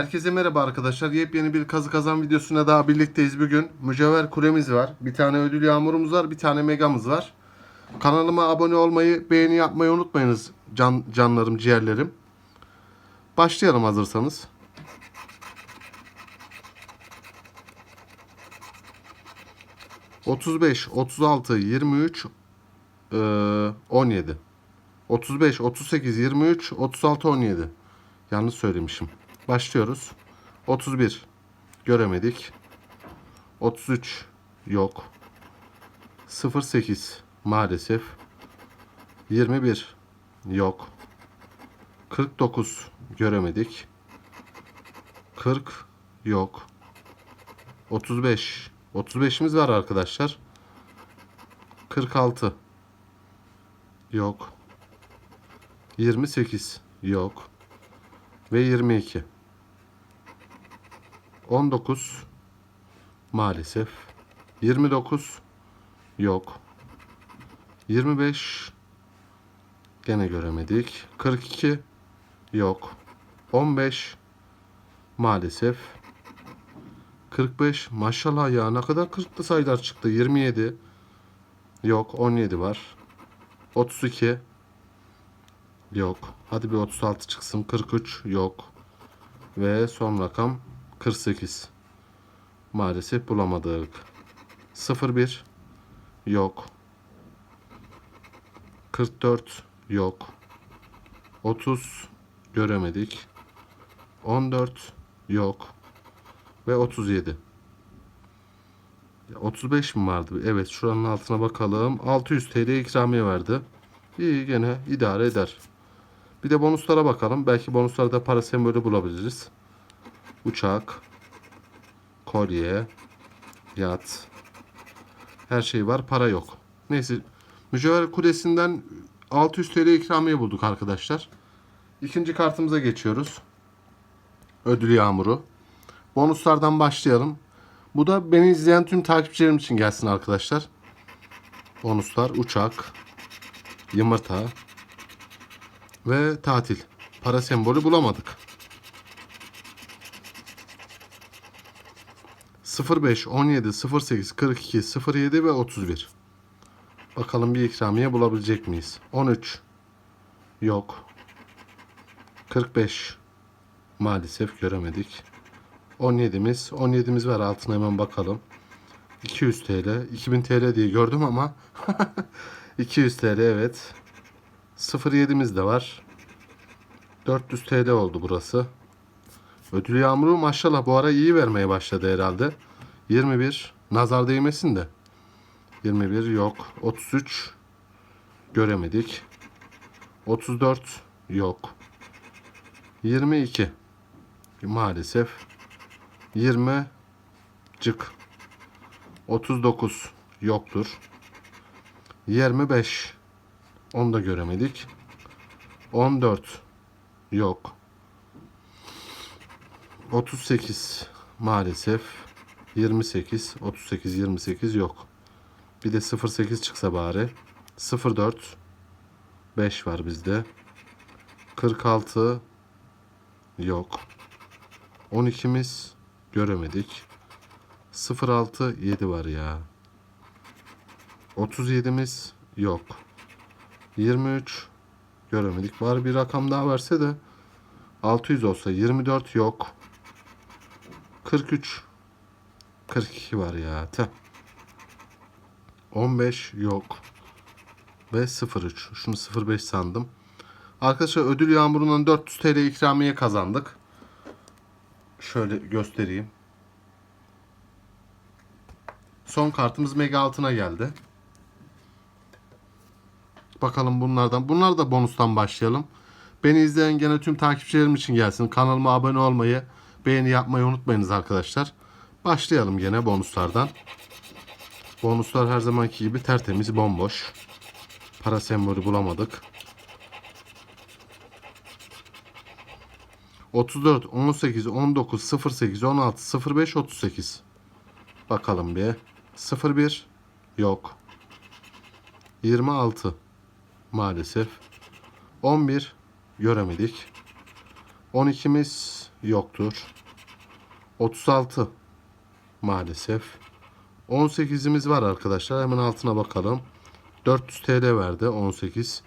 Herkese merhaba arkadaşlar. Yepyeni bir kazı kazan videosuna daha birlikteyiz bugün. Mücevher kulemiz var. Bir tane ödül yağmurumuz var. Bir tane megamız var. Kanalıma abone olmayı, beğeni yapmayı unutmayınız can, canlarım, ciğerlerim. Başlayalım hazırsanız. Otuz beş, otuz altı, yirmi üç, on yedi. 35, 38, 23, 36, 17. Yanlış söylemişim. Başlıyoruz. 31. Göremedik. 33. Yok. 08. Maalesef. 21. Yok. 49. Göremedik. 40. Yok. 35. 35'imiz var arkadaşlar. 46. Yok. 28 yok. Ve 22. 19 maalesef. 29 yok. 25 gene göremedik. 42 yok. 15 maalesef. 45 maşallah ya ne kadar 40'lı sayılar çıktı. 27 yok. 17 var. 32 Yok. Hadi bir 36 çıksın. 43 yok. Ve son rakam 48. Maalesef bulamadık. 01 yok. 44 yok. 30 göremedik. 14 yok. Ve 37. Ya 35 mi vardı? Evet şuranın altına bakalım. 600 TL ikramiye verdi. İyi gene idare eder. Bir de bonuslara bakalım. Belki bonuslarda para sembolü bulabiliriz. Uçak, kolye, yat. Her şey var. Para yok. Neyse. Mücevher Kulesi'nden 600 TL ikramiye bulduk arkadaşlar. İkinci kartımıza geçiyoruz. Ödül yağmuru. Bonuslardan başlayalım. Bu da beni izleyen tüm takipçilerim için gelsin arkadaşlar. Bonuslar uçak, yumurta, ve tatil. Para sembolü bulamadık. 05, 17, 08, 42, 07 ve 31. Bakalım bir ikramiye bulabilecek miyiz? 13. Yok. 45. Maalesef göremedik. 17'miz. 17'miz var altına hemen bakalım. 200 TL. 2000 TL diye gördüm ama 200 TL evet. 07'miz de var. 400 TL oldu burası. Ödül yağmuru maşallah bu ara iyi vermeye başladı herhalde. 21 nazar değmesin de. 21 yok. 33 göremedik. 34 yok. 22 maalesef. 20 cık. 39 yoktur. 25 onu da göremedik. 14 yok. 38 maalesef. 28 38 28 yok. Bir de 08 çıksa bari. 04 5 var bizde. 46 yok. 12'miz göremedik. 06 7 var ya. 37'miz yok. 23 göremedik. Var bir rakam daha verse de 600 olsa 24 yok. 43 42 var ya. Te. 15 yok. Ve 03. Şunu 05 sandım. Arkadaşlar ödül yağmurundan 400 TL ikramiye kazandık. Şöyle göstereyim. Son kartımız mega altına geldi. Bakalım bunlardan. Bunlar da bonustan başlayalım. Beni izleyen gene tüm takipçilerim için gelsin. Kanalıma abone olmayı, beğeni yapmayı unutmayınız arkadaşlar. Başlayalım gene bonuslardan. Bonuslar her zamanki gibi tertemiz, bomboş. Para sembolü bulamadık. 34, 18, 19, 08, 16, 05, 38. Bakalım bir. 01 yok. 26 maalesef. 11 göremedik. 12'miz yoktur. 36 maalesef. 18'imiz var arkadaşlar. Hemen altına bakalım. 400 TL verdi 18.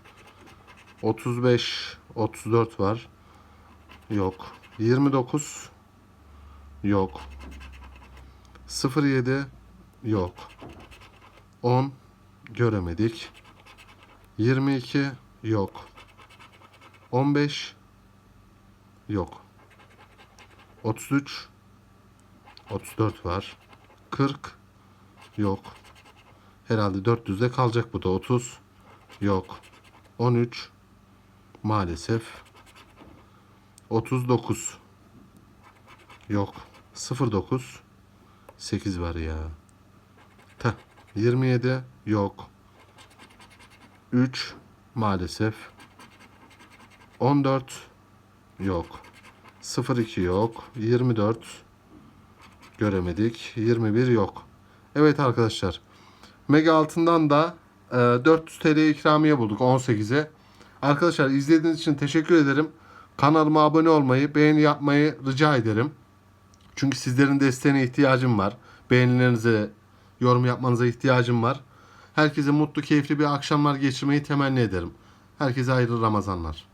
35 34 var. Yok. 29 yok. 07 yok. 10 göremedik. 22 yok. 15 yok. 33 34 var. 40 yok. Herhalde 400'de kalacak bu da 30 yok. 13 maalesef 39 yok. 09 8 var ya. Teh. 27 yok. 3 maalesef. 14 yok. 02 yok. 24 göremedik. 21 yok. Evet arkadaşlar. Mega altından da e, 400 TL ikramiye bulduk 18'e. Arkadaşlar izlediğiniz için teşekkür ederim. Kanalıma abone olmayı, beğeni yapmayı rica ederim. Çünkü sizlerin desteğine ihtiyacım var. Beğenilerinize, yorum yapmanıza ihtiyacım var. Herkese mutlu, keyifli bir akşamlar geçirmeyi temenni ederim. Herkese hayırlı Ramazanlar.